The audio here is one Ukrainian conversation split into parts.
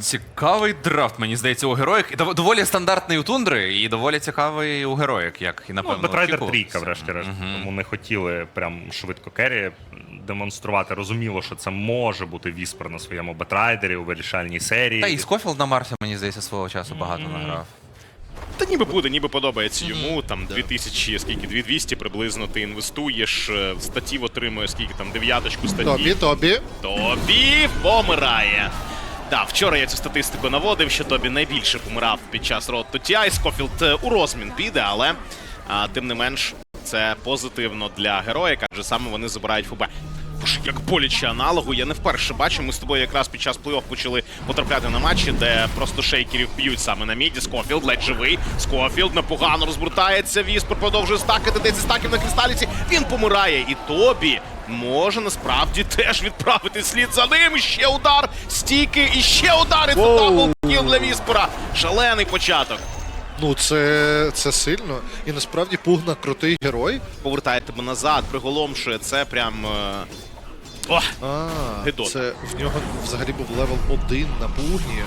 Цікавий драфт, мені здається, у героїк. І дов- доволі стандартний у тундри, і доволі цікавий у героїк, як і Ну, напевно. Бетрайдер очікувалося. трійка, врешті-решт. Тому не хотіли прям швидко керрі демонструвати. Розуміло, що це може бути віспер на своєму Бетрайдері у вирішальній серії. Та і Скофілд на Марсі, мені здається, свого часу багато награв. Та ніби буде, ніби подобається йому. Там 2000, скільки 2200 приблизно ти інвестуєш, е, статів отримує, скільки там дев'яточку статів. Тобі, тобі. Тобі помирає. Так, вчора я цю статистику наводив, що Тобі найбільше помирав під час to TI. Скофілд е, у розмін піде, але а, тим не менш це позитивно для героя, адже саме вони забирають ФБ. Боже, як боляче аналогу, я не вперше бачу. Ми з тобою якраз під час плей-офф почали потрапляти на матчі, де просто шейкерів б'ють саме на міді. Скофілд ледь живий. Скофілд непогано розбуртається. Віспер продовжує стакати 10 стаків на кристаліці. Він помирає. І Тобі може насправді теж відправити слід за ним. Ще удар, стійки і ще удар. І це даблкіл для Віспера. Шалений початок. Ну, це, це сильно. І насправді Пугна крутий герой. Повертає тебе назад, приголомшує. Це прям. е, О, А, це в нього взагалі був левел 1 на Пугні.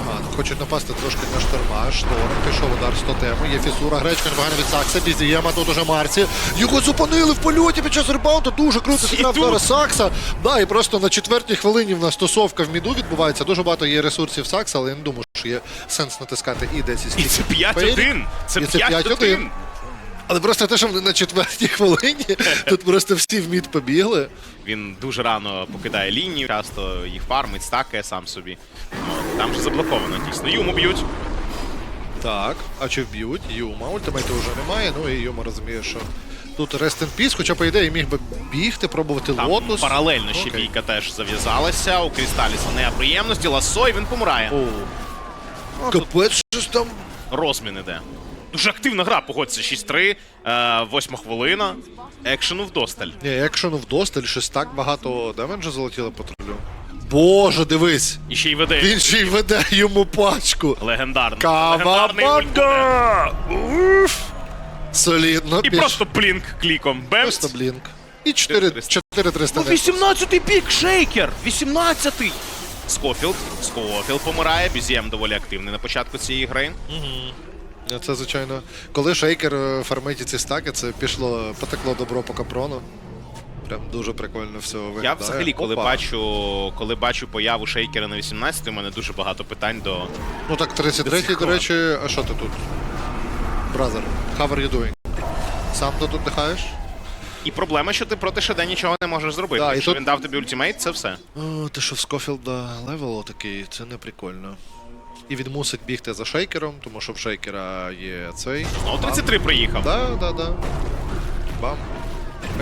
Ага, хочуть напасти трошки на шторма. Шторм пішов удар з тотему. Є фісура, гречка непогано від Сакса. Бізієма тут уже Марсі. Його зупинили в польоті під час ребаунду. Дуже круто зіграв зараз Сакса. Да, і просто на четвертій хвилині в нас стосовка в міду відбувається. Дуже багато є ресурсів Сакса, але я не думаю, що є сенс натискати і 10 і це 5-1. Це 5-1. 5-1. Але просто те, що вони на четвертій хвилині, тут просто всі в мід побігли. Він дуже рано покидає лінію, часто їх фармить, стакає сам собі. Там же заблоковано дійсно. Юму б'ють. Так, а чи вб'ють? Юма, ультимейту вже немає, ну і Юма розуміє, що тут Rest in Peace, хоча, по ідеї, міг би бігти, пробувати Там лотус. паралельно ще Окей. бійка теж зав'язалася. У Крісталіса неприємності. Ласо, і він помирає. О. Капець, щось там. Розмін іде. Дуже активна гра, погодься, 6-3, е, восьма хвилина. Екшену вдосталь. Ні, екшену вдосталь, щось так багато демеджа залетіло по тролю. Боже, дивись! І ще й веде Він ще й веде йому пачку. буде. Кавабанга! Уф! Солідно. І більш- просто блінк кліком. Бемс. Просто блінк. І 4 4300 Ну, 18-й пік, шейкер! 18-й! Скофілд. Скофілд помирає. Бізєм доволі активний на початку цієї гри. Це, звичайно, коли шейкер е, фармить ці стаки, це пішло, потекло добро по капрону. Прям дуже прикольно все виглядає. Я взагалі, коли Опа. бачу, коли бачу появу шейкера на 18 у мене дуже багато питань до. Ну так, 33-й, до речі, а що ти тут? Бразер, how are you doing? Сам ти тут дихаєш? І проблема, що ти проти ШД нічого не можеш зробити. Да, і Якщо тут- він дав тобі ультимейт, це все. О, ти що в Скофілда левел такий, це не прикольно. І він мусить бігти за шейкером, тому що в шейкера є цей. Ну, 33 приїхав. Да, да, да. Бам.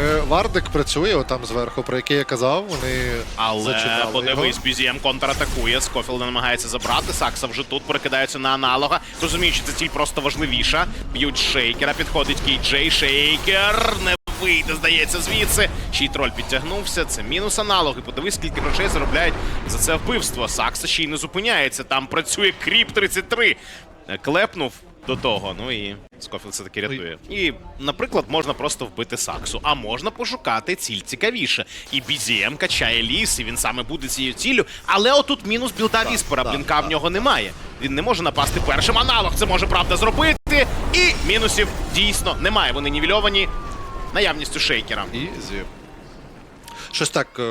Е, Вардик працює отам зверху, про який я казав, вони Але зачитали подивись, його. BZM контратакує. Скофілда намагається забрати. Сакса вже тут перекидаються на аналога. Розуміють, що ця ціль просто важливіша. Б'ють шейкера, підходить Кейджей. Шейкер не вийде, здається, звідси. Ще й троль підтягнувся. Це мінус аналоги. Подивись, скільки грошей заробляють за це вбивство. Сакса ще й не зупиняється. Там працює Кріп 33. Е, Клепнув. До того, ну і Скофілд все таки рятує. І, наприклад, можна просто вбити Саксу, а можна пошукати ціль цікавіше. І BZM качає ліс, і він саме буде цією ціллю. Але отут мінус білда Віспера. Блінка в нього немає. Він не може напасти першим. Аналог це може правда зробити. І мінусів дійсно немає. Вони нівельовані наявністю шейкера. Ізі. Щось так, е,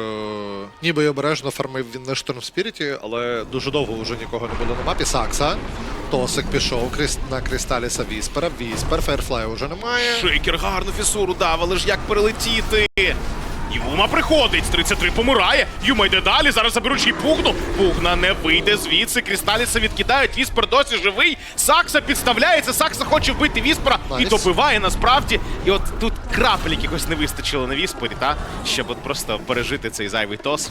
ніби й обережно фармив він на Шторм Спіріті, але дуже довго вже нікого не було на мапі. Сакса. Тосик пішов крис- на Кристаліса Віспера. Віспер, Фейрфлай вже немає. Шейкер гарну фісуру дав, але ж як перелетіти? Юма приходить, 33 помирає. Юма йде далі. Зараз заберуть ще пугну. Пугна не вийде звідси. Крісталіса відкидають. Віспер досі живий. Сакса підставляється. Сакса хоче вбити Віспера і добиває насправді. І от тут крапель якихось не вистачило на Віспері, та щоб от просто пережити цей зайвий тос.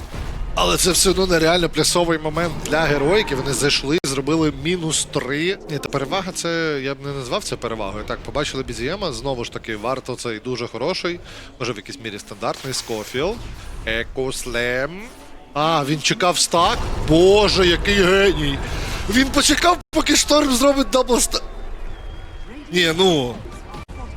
Але це все одно нереально плясовий момент для героїки. Вони зайшли, зробили мінус три. Ні, та перевага це я б не назвав це перевагою. Так, побачили Бізієма. Знову ж таки, варто цей дуже хороший. Може в якійсь мірі стандартний Скофіл. Екослем. А, він чекав стак. Боже, який геній! Він почекав, поки шторм зробить дабл стак. Ні, ну.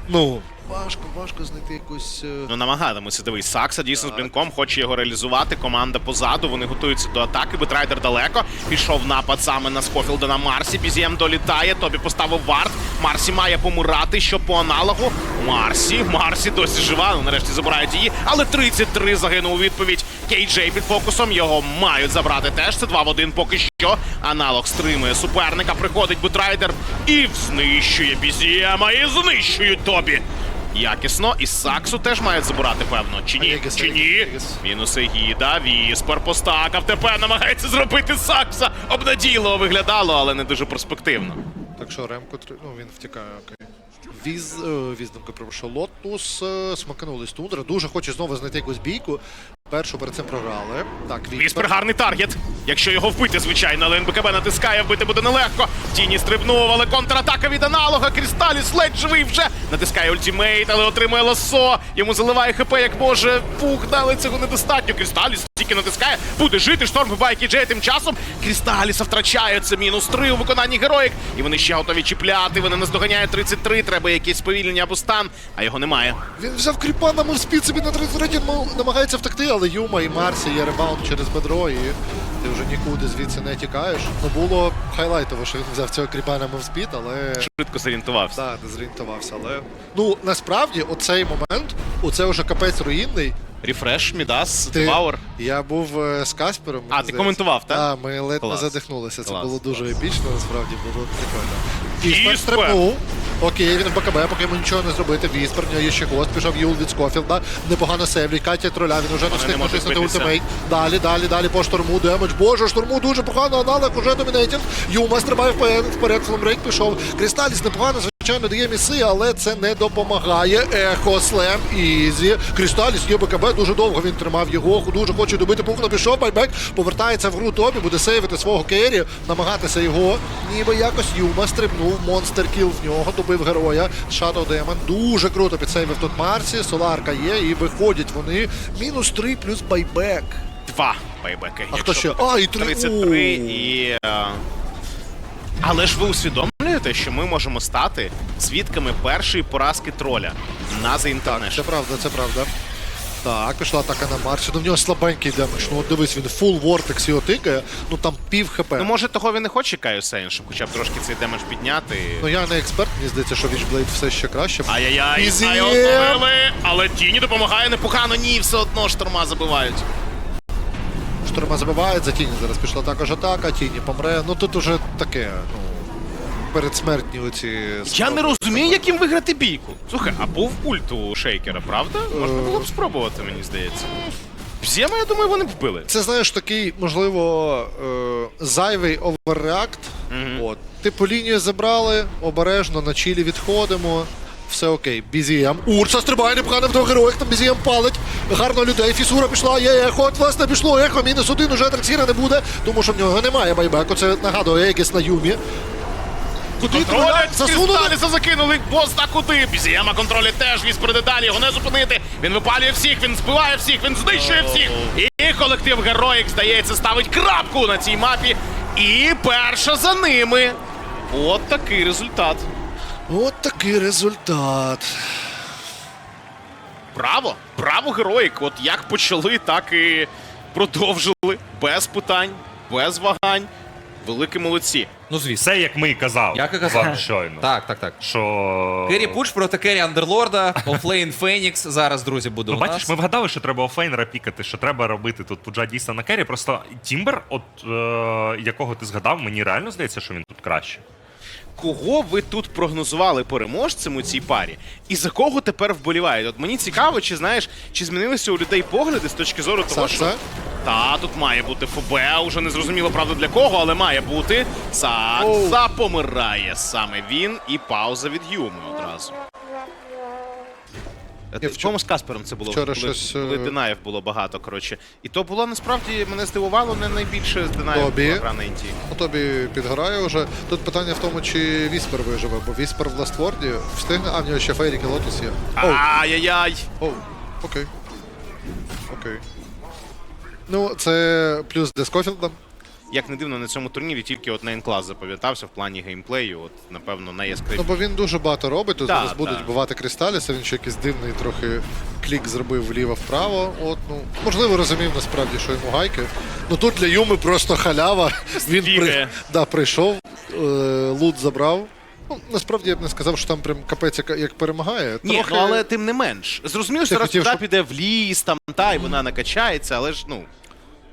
Ну, важко, важко знайти якусь. е, Ну, намагатимуться. Дивись, Сакса дійсно з блінком хоче його реалізувати. Команда позаду. Вони готуються до атаки. Бетрайдер далеко. Пішов напад саме на Скофілда на Марсі. Бізієм долітає. Тобі поставив варт. Марсі має помирати. Що по аналогу? Марсі. Марсі досі жива. Ну, нарешті забирають її. Але 33 загинув у відповідь. Кейджей під фокусом. Його мають забрати теж. Це 2 в 1 поки що. Аналог стримує суперника. Приходить Бетрайдер і знищує Бізієма. І знищують Тобі. Якісно, і Саксу теж мають забирати, певно. Чи ні? Аєгіс, Чи ні? Мінус Егіда, Віспер постакав. Тепер намагається зробити Сакса. Обнадійливо виглядало, але не дуже перспективно. Так що Ремко три- ну він втікає, окей. Віз, е, віздомка пройшов Лотус, е, смаканулись тундра. Дуже хоче знову знайти якусь бійку. Першу перед цим програли. Так, Віспер гарний таргет. Якщо його вбити, звичайно, але НБКБ натискає, вбити буде нелегко. Тіні стрибнув, але контратака від аналога. Крісталіс ледь живий вже. Натискає ультимейт, але отримує лосо. Йому заливає хп як може. Фух, але цього недостатньо. Крісталіс тільки натискає. Буде жити. Шторм вибиває Кіджея тим часом. Крісталіса втрачає. Це мінус 3 у виконанні героїк. І вони ще готові чіпляти. Вони наздоганяють 33. Треба якесь сповільнення або стан, а його немає. Він взяв кріпа на мовспід собі на 33 мов- намагається втекти, але Юма і Марсі є ребаунд через бедро, і ти вже нікуди звідси не тікаєш. Ну було хайлайтово, що він взяв цього кріпа на мовспід, але Швидко зорієнтувався. так, не зорієнтувався. Але ну насправді оцей момент, оце вже капець руїнний. Рефреш, Мідас, Ти- Деваур. Я був е, з Каспером. А, ти здається. коментував, так? Так, ми ледь Клас. не задихнулися. Це Клас, було дуже клас. епічно, насправді було прикольно. Віспер! Віспер стрибнув. Окей, він в БКБ, поки йому нічого не зробити. Віспер, в нього є ще гост, пішов Юл від Скофілда. Непогано сейвлять. Катя троля, він вже не встиг можуть натиснути битися. ультимейт. Далі, далі, далі по штурму. Демедж. Боже, штурму дуже погано, аналог уже домінейтінг. Юма стрибає вперед, вперед, фломбрейк пішов. Кристаліс непогано, звичайно, дає міси, але це не допомагає. Ехо, слем, ізі. Кристаліс є БКБ, дуже довго він тримав його. Дуже хоче добити пухно, пішов, байбек, повертається в гру Тобі, буде сейвити свого керрі, намагатися його. Ніби якось Юма стрибнув, монстер кіл в нього, добив героя. Shadow Demon дуже круто підсейвив тут Марсі, Соларка є, і виходять вони. Мінус 3 плюс байбек. Два байбеки. А хто ще? А, і три. 33 О. і. Але ж ви усвідомлюєте, що ми можемо стати свідками першої поразки троля на The International. Це правда, це правда. Так, пішла атака на Марсі. Ну в нього слабенький демедж. Ну от дивись, він фул вортекс його тикає, ну там пів хп. Ну, може, того він не хоче Каю Сейн, щоб хоча б трошки цей демедж підняти. Ну я не експерт, мені здається, що Вічблейд все ще краще. Ай-яй-яй, Ізі! але тіні допомагає непогано. Ні, все одно шторма забивають. Шторма забивають, за тіні зараз пішла також атака, тіні помре. Ну тут уже таке, ну. Передсмертні оці. Я не розумію, як їм виграти бійку. Слухай, а був ульт у шейкера, правда? Можна було б спробувати, мені здається. Бзєма, я думаю, вони б вбили. Це знаєш такий, можливо, е, зайвий оверреакт. От. Типу лінію забрали, обережно на чілі відходимо. Все окей, Бізієм. Урса стрибає непогано в двох героїв, там Бізієм палить. Гарно людей. Фісура пішла, є ехо. От, власне, пішло ехо. Мінус один уже Атраксіра не буде, тому що в нього немає байбеку. Це нагадує Егіс на Юмі. Куди засунули? Кристаліса закинули, бос та куди. Бізієма контролять теж, він спереди далі, його не зупинити. Він випалює всіх, він збиває всіх, він знищує всіх. І колектив Героїк, здається, ставить крапку на цій мапі. І перша за ними. От такий результат. От такий результат. Браво! Браво, Героїк! От як почали, так і продовжили. Без питань, без вагань. Великі молодці. Ну, звісно. Все, як ми і казав Як і казав. вам щойно. Так, так, так. Що... Керрі Пуш проти Керрі Андерлорда, офлейн Фенікс. Зараз, друзі, буде Ну, у бачиш, нас. ми вгадали, що треба офейнера пікати, що треба робити тут пуджа дійсно на кері. Просто Тімбер, от е, якого ти згадав, мені реально здається, що він тут краще. Кого ви тут прогнозували переможцем у цій парі? І за кого тепер вболіваєте? От мені цікаво, чи знаєш, чи змінилися у людей погляди з точки зору того, що та тут має бути ФБ, уже не зрозуміло правда для кого, але має бути. Сакса помирає саме він і пауза від Юми одразу. Ні, В чому з Каспером це було? вчора коли, щось, коли е, Динаєв було багато, коротше. І то було насправді мене здивувало не найбільше з Динаєв Тобі. була гра на інті. Ну, тобі підгорає вже. Тут питання в тому, чи Віспер виживе, бо Віспер в Ластворді встигне. А, в нього ще Фейрік і Лотус є. Оу, Ай-яй-яй! оу, окей. Окей. Ну, це плюс для Скофілда. Як не дивно, на цьому турнірі тільки от Нейнклас запам'ятався в плані геймплею. От, напевно, найяскравіше. Ну, бо він дуже багато робить. Тут Да, зараз будуть да. бувати Крісталіса, він ще якийсь дивний трохи клік зробив вліво-вправо. От, ну, можливо, розумів насправді, що йому гайки. Ну тут для Юми просто халява. Він при... Да, прийшов, е, лут забрав. Ну, насправді я б не сказав, що там прям капець як, як перемагає. Ні, Трохи... ну але тим не менш. Зрозуміло, що зараз хотів, туди щоб- піде в ліс, там та, і вона накачається, але ж ну.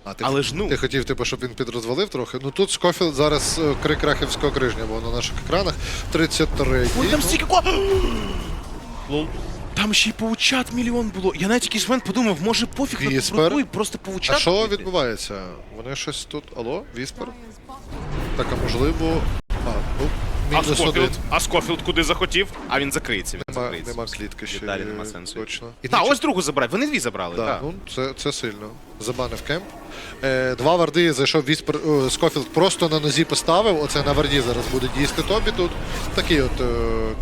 А, ти, Але ж ну. Ти хотів, типу, щоб він підрозвалив трохи. Ну тут Скофілд зараз е, крик рахівського крижня, бо на наших екранах 33. Ой, там стільки ко... Лол. Там ще й паучат мільйон було. Я навіть якийсь момент подумав, може пофіг на Віспер. і просто паучат. А що купити? відбувається? Вони щось тут. Алло, Віспер? Так, а можливо. А, ну, А мінус один. Скофілд, а Скофілд куди захотів? А він закриється. Він Нема, закриється. нема клітки ще. Далі нема сенсу. Точно. І Та, нічого- ось другу забрали. Вони дві забрали. Да, так. ну, це, це сильно. Забанив кемп. Е, два варди зайшов Віспер. Скофілд просто на нозі поставив. Оце на варді зараз буде дійсно тобі тут. Такий от е,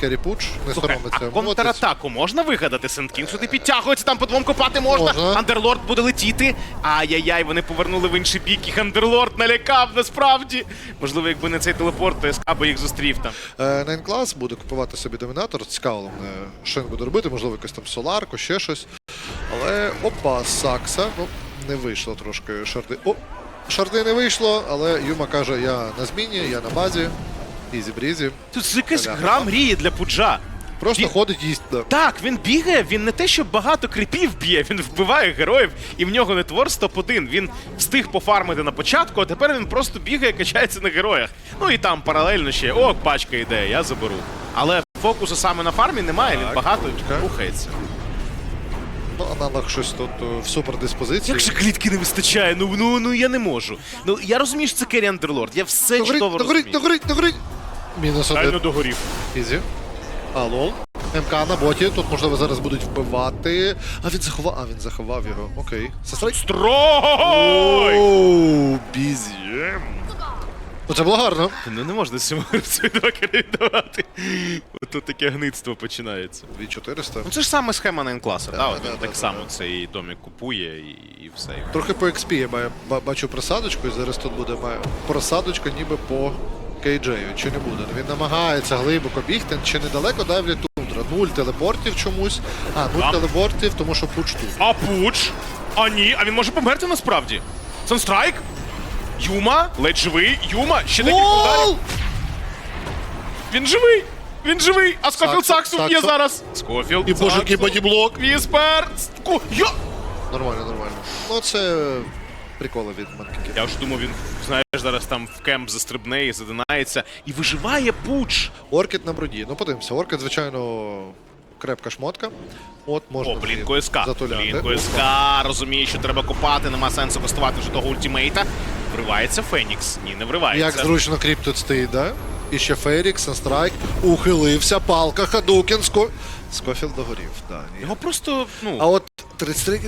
керрі пуч, не Слухай, соромиться. а контратаку можна вигадати? Сенткінг сюди підтягується, там по двом копати можна. Можна. Андерлорд буде летіти. Ай-яй-яй, вони повернули в інший бік. Їх Андерлорд налякав насправді. Можливо, якби не цей телепорт, то СК би їх зустрів там. Е, Nine буде купувати собі домінатор. Цікаво, е, що він буде робити, можливо, якось там соларку, ще щось. Але опа, Сакса. Ну, не вийшло трошки шарди. О! Шарди не вийшло, але Юма каже, я на зміні, я на базі. Ізі брізі. Тут це якась гра мрії для пуджа. Просто Він- ходить їсть. Да. Так, він бігає, він не те, що багато кріпів б'є, він вбиває героїв, і в нього нетвор топ-1. Він встиг пофармити на початку, а тепер він просто бігає, качається на героях. Ну і там паралельно ще о, пачка йде, я заберу. Але фокусу саме на фармі немає, він багато рухається. Ну, аналог щось тут е, в супердиспозиції. Як же клітки не вистачає? Ну ну ну я не можу. Ну я розумію, що це Керрі Андерлорд. Я все Догорить, чудово догорить, розумію. догорить, догорить. Мінус Реально один. догорів. Ізі. А, лол. МК на боті. Тут, можливо, зараз будуть вбивати. А він заховав. А, він заховав його. Окей. Сестрай. Строй! Оу. Ну це було гарно. Ну не можна цьому два віддавати. Тут таке гництво починається. 2400. Ну це ж саме схема Найнкласа, Да, да, да, він да, так да, само да. цей домик купує і, і все. Трохи по XP я ба- бачу просадочку, і зараз тут буде має просадочка ніби по KJ. Чи не буде? Він намагається глибоко бігти, чи недалеко давлять тундра. Нуль телепортів чомусь. А, нуль Да. телепортів, тому що пуч тут. А Пуч? А ні, а він може померти насправді. Санстрайк? Юма? Ледь живий. Юма? Ще декілька ударів. Він живий! Він живий! А Скофілд Саксу, Саксу Саксу. зараз! Скофілд І боже, який бодіблок. Віспер! Ску... Йо! Нормально, нормально. Ну це приколи від манкіків. Я вже думав, він, знаєш, зараз там в кемп застрибне і задинається. І виживає Пуч! Оркет на броді. Ну подивимося, Оркет, звичайно, крепка шмотка. От можна О, блін, її КСК. затуляти. Блін, КСК розуміє, що треба копати, нема сенсу коштувати вже того ультимейта. Вривається Фенікс. Ні, не вривається. Як зручно кріп тут стоїть, да? І ще Ферікс, Страйк. ухилився, палка, Хадукін, Ско... Скофілд догорів. Ні. Його просто, ну. А от 33...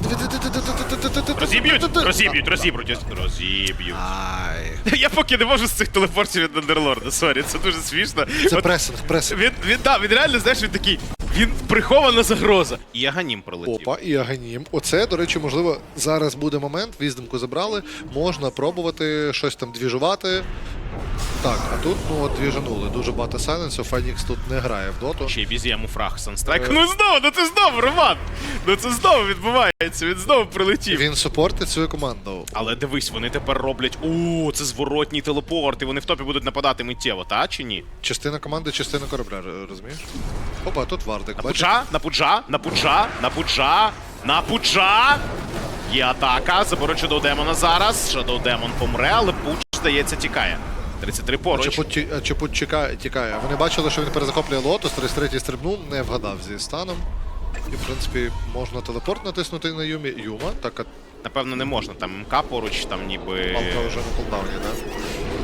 Розіб'ють, розіб'ють, розіб'ють, розіб'ють. Ай. Я поки не можу з цих телепортів від Андерлорда, сорі, це дуже смішно. Це От пресинг, пресинг. він, він, да, він реально, знаєш, він такий, він прихована загроза. І Аганім пролетів. Опа, і Аганім. Оце, до речі, можливо, зараз буде момент, віздимку забрали, можна пробувати щось там двіжувати. Так, а тут, ну от двіжанули. Дуже багато сайленсу, Фенікс тут не грає в доту. Ще й йому фраг Санстрайк. Е. Ну знову, ну це знову, Роман! Ну це знову відбувається, він знову прилетів. Він супортить свою команду. Але дивись, вони тепер роблять. О, це зворотній телепорт, і вони в топі будуть нападати миттєво, та чи ні? Частина команди, частина корабля, розумієш? Опа, тут Вардик. На пуджа, на пуджа, на пуджа, на пуджа, на пуджа. Є атака, заберуть Shadow Демона зараз. Shadow Демон помре, але пуч, здається, тікає. 33 поруч. А Чепут чекає, тікає. Вони бачили, що він перезахоплює лотос, 33-й стрибнув, не вгадав зі станом. І, в принципі, можна телепорт натиснути на Юмі. Юма, так, Напевно, не можна. Там МК поруч, там ніби. Малка вже на кулдауні, да?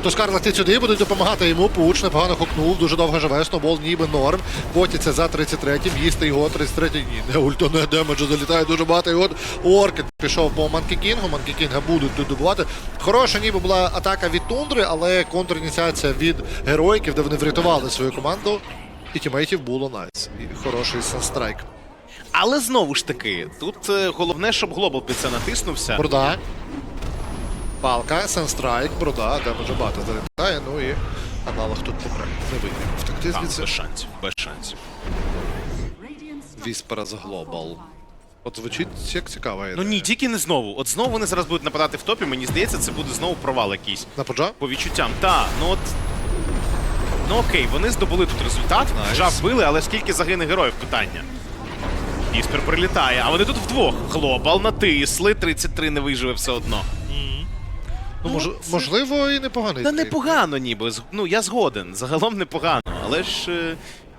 Тускар летить сюди, будуть допомагати йому. Пуч непогано хукнув, дуже довго живе, сноубол ніби норм. Котиться за 33-м, їсти його 33-й. Ні, не ульто, не демеджу, залітає дуже багато. І от Оркет пішов по Манкі Кінгу, Манкі Кінга будуть тут добувати. Хороша ніби була атака від Тундри, але контрініціація від героїків, де вони врятували свою команду. І тімейтів було найс. І хороший санстрайк. Але знову ж таки, тут е, головне, щоб глобал під це натиснувся. Бурда. Палка, Санстрайк, Бруда, де дуже багато залітає, ну і аналог тут помре. Не вийде. Втекти звідси. без шансів, без шансів. Віспера з Глобал. От звучить як цікава ідея. Ну ні, тільки не знову. От знову вони зараз будуть нападати в топі. Мені здається, це буде знову провал якийсь. На поджа? По відчуттям. Та, ну от. Ну окей, вони здобули тут результат. Найс. Жав вбили, але скільки загине героїв питання. Іспер прилітає, а вони тут вдвох. Глобал натисли, 33 не виживе все одно. Ну, мож, можливо, і непоганий. Та непогано ніби. Ну я згоден. Загалом непогано. Але ж. е,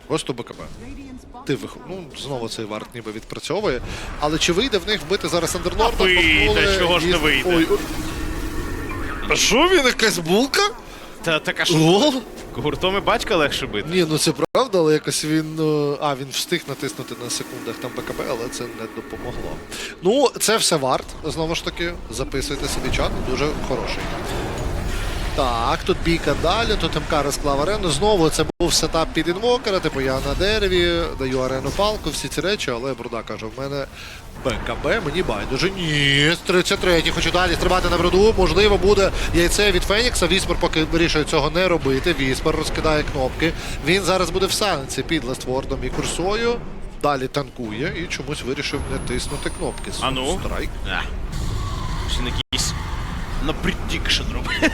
Просто БКБ. Ти вих... Ну, знову цей варт ніби відпрацьовує. Але чи вийде в них вбити зараз Андернорда? А вийде, чого ж не вийде? Ой, ой. А що він якась булка? Та така ж Гол? Гуртом і батька легше бити. Ні, ну це правда, але якось він. е, А, він встиг натиснути на секундах там БКБ, але це не допомогло. Ну, це все варт, знову ж таки. Записуйте собі чат, дуже хороший. Так, тут бійка далі, тут МК розклав арену. Знову це був сетап під інвокера, типу я на дереві, даю арену палку, всі ці речі, але Бруда каже, в мене БКБ, мені байдуже. Ні, з 33 хочу далі стрибати на бруду. Можливо, буде яйце від Фенікса. Віспер поки вирішує цього не робити. Віспер розкидає кнопки. Він зараз буде в санці під Лествордом і курсою. Далі танкує і чомусь вирішив не тиснути кнопки. А ну? Страйк. Ще якийсь на предікшн робить.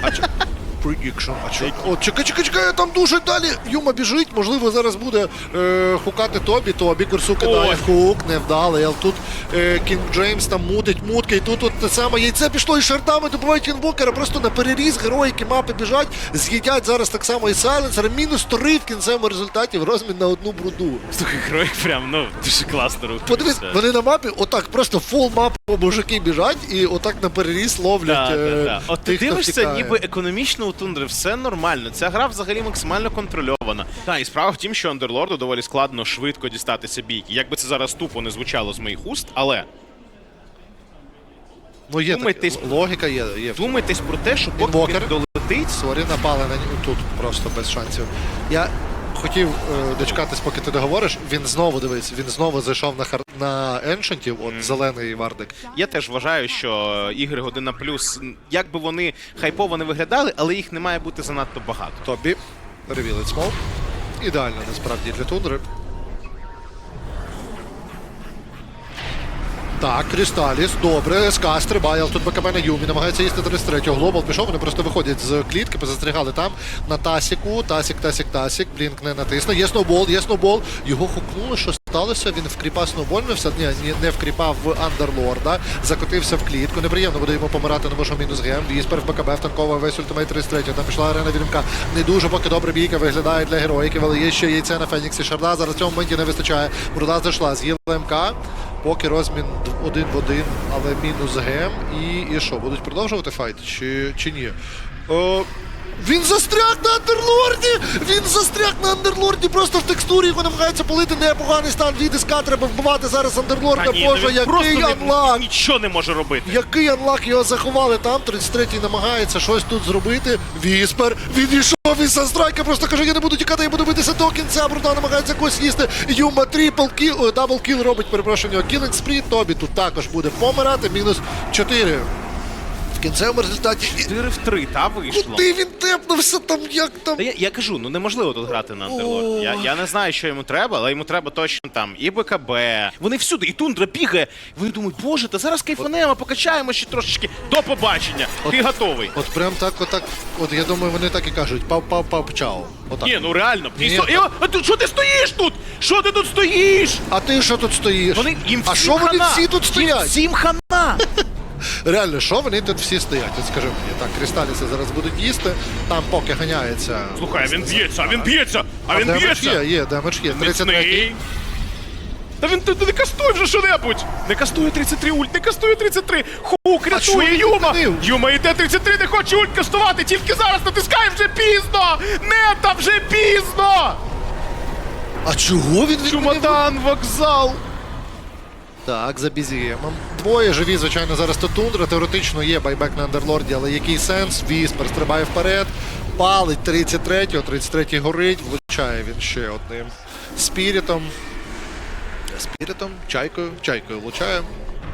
Prediction. А що? О, чекай, чекай, чекай, там дуже далі. Юма біжить, можливо, зараз буде е, хукати Тобі. Тобі курсу кидає хук, невдалий. Але тут е, Кінг Джеймс там мутить мутки. І тут от те саме яйце пішло і шардами добувають інвокера. Просто на переріз герої, які мапи біжать, з'їдять зараз так само і сайленсер. Мінус три в кінцевому результаті в розмін на одну бруду. Слухай, герой прям, ну, дуже класно робить. Подивись, вони на мапі отак просто фул мапу мужики біжать і отак на переріз ловлять. Да, да, да. От ти тих, хто дивишся, ніби економічно у тундри все нормально. Ця гра взагалі максимально контрольована. Та і справа в тім, що Андерлорду доволі складно швидко дістатися бійки. Якби це зараз тупо не звучало з моїх уст, але Ну, є Думайтесь- таке. логіка є. є. думайтесь про те, що поки він долетить, Сорі, напали на нього тут просто без шансів. Я хотів е, дочекатись, поки ти договориш. Він знову дивись, він знову зайшов на хар... на еншентів, от зелений вардик. Я теж вважаю, що ігри година плюс, як би вони хайпово не виглядали, але їх не має бути занадто багато. Тобі ревілить смол. Ідеально насправді для тундри. Так, Крісталіс, добре, СК стрибає, тут БКБ на Юмі, намагається їсти 33-го. Глобал пішов, вони просто виходять з клітки, позастрігали там на Тасіку. Тасік, Тасік, Тасік. Блінк не натисне. Є сноубол, є сноубол. Його хукнуло, що сталося. Він в кріпа сноубольнився. Ні, не в кріпа в Андерлорда. Закотився в клітку. Неприємно буде йому помирати, тому що мінус гем. Віспер в БКБ втанковує весь ультимейт 33 Там пішла арена Вільмка. Не дуже поки добре бійка виглядає для героїків, але є ще яйце на Феніксі. Шарда зараз в цьому моменті не вистачає. Бруда зайшла, з'їла МК. Поки розмін один в один, але мінус гем. І, і що, будуть продовжувати файт чи, чи ні? Е, він застряг на андерлорді! Він застряг на андерлорді, просто в текстурі його намагається полити непоганий стан від СК. Треба вбивати зараз андерлорда. Ні, Боже, ну він який просто не- анлак! нічого не може робити. Який анлак його заховали там. 33-й намагається щось тут зробити. Віспер відійшов із Санстрайка, просто каже, я не буду тікати, я буду битися до кінця. Бруда намагається когось їсти. Юма трипл кіл, ой, дабл кіл робить, перепрошую, кілинг спрі. Тобі тут також буде помирати. Мінус 4. Кінцевому результаті. 4 в 3, та вийшло. Куди він тепнувся там, як там? Та я, я кажу, ну неможливо тут грати на Андерлорд. Я, я не знаю, що йому треба, але йому треба точно там і БКБ. Вони всюди, і тундра бігає. Вони думають, боже, та зараз кайфанемо, покачаємо ще трошечки. До побачення. Ти готовий. От прям так, отак. От я думаю, вони так і кажуть: пав-пав-пав, чао. Отак. Ні, ну реально. Ні, Ні, і, а ти що ти стоїш тут? Що ти тут стоїш? А ти що тут стоїш? Вони їм а всім що вони хана. всі тут Їм стоять? всім хана. Реально, що вони тут всі стоять? От скажи мені, так, кристаліси зараз будуть їсти, там поки ганяється. Слухай, він б'ється, а він б'ється, а він б'ється. є, є, демедж є. 33 Міцний. Та він ти, ти не кастуй вже що-небудь! Не кастує 33 ульт, не кастує 33! Хук, рятує Юма! Юма йде 33, не хоче ульт кастувати, тільки зараз натискає вже пізно! Нета вже пізно! А чого він? Чумадан, вокзал! Так, за бізіємом. Двоє живі, звичайно, зараз та тундра. Теоретично є байбек на андерлорді, але який сенс? Віспер стрибає вперед, палить 33-го, 33-й горить, влучає він ще одним спірітом. Спірітом, чайкою, чайкою влучає.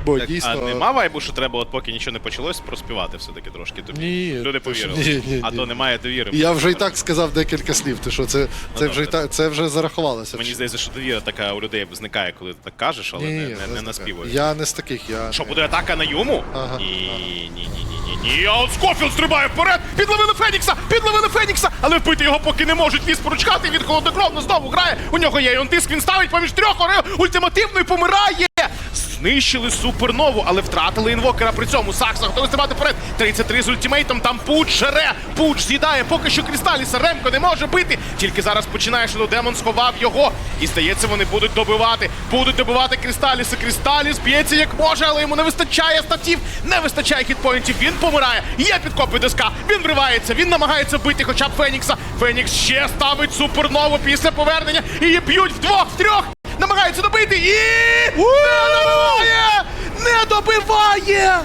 Бо Так, дійсно. А нема вайбу, що треба, от поки нічого не почалось, проспівати все-таки трошки тобі. Ні, Люди повірили. ні, ні, а ні. то немає довіри. Я вже і так сказав декілька слів. Ти що, це, це, вже, і добре. та- це вже зарахувалося. Мені здається, що довіра така у людей зникає, коли ти так кажеш, але Ні, не, не, не наспівуєш. Я не з таких, я. Що, буде атака на Юму? Ага, Ні, ні, ні, ні, ні, ні. А от Скофілд стрибає вперед! Підловили Фенікса! Підловили Фенікса! Але вбити його поки не можуть. Віс поручкати, він холоднокровно знову грає. У нього є іонтиск, він ставить поміж трьох, ультимативно і помирає! Знищили супернову, але втратили інвокера при цьому. Сакса готовий стрибати вперед. 33 з ультимейтом, там Пуч жере. Пуч з'їдає, поки що Крісталіса. Ремко не може бити. Тільки зараз починає, що Демон сховав його. І здається, вони будуть добивати. Будуть добивати Крісталіса. Крісталіс б'ється як може, але йому не вистачає статів, не вистачає хітпоінтів. Він помирає. Є підкопи диска. Він вривається, він намагається бити хоча б Фенікса. Фенікс ще ставить супернову після повернення. Її б'ють вдвох, втрьох. Намагається добити і не добиває! Не добиває!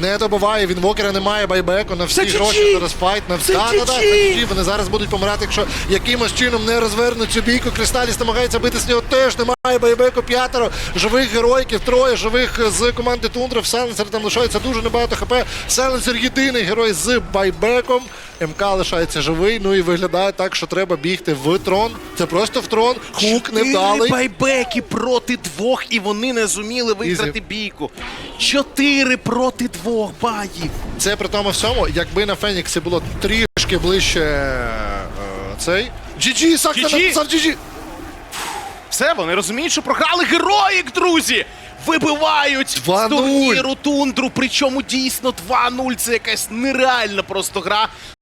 Не добиває, він вокера немає байбеку на всі гроші зараз файт. На Це да, да, да, GG. Вони зараз будуть помирати, якщо якимось чином не розвернуть цю бійку. Кристаліс намагається бити з нього теж. Немає байбеку п'ятеро. Живих героїків, троє живих з команди Тундра. В Сайленсері там лишається дуже небагато хп. Сайленсер єдиний герой з байбеком. МК лишається живий. Ну і виглядає так, що треба бігти в трон. Це просто в трон. Хук невдалий. байбеки проти двох, і вони не зуміли виграти бійку. Чотири проти двох баїв. Це при тому всьому, якби на Феніксі було трішки ближче е, цей. GG, Сакса GG. написав GG. Все, вони розуміють, що програли героїк, друзі! Вибивають 2:0. з турніру тундру, причому дійсно 2-0. Це якась нереальна просто гра.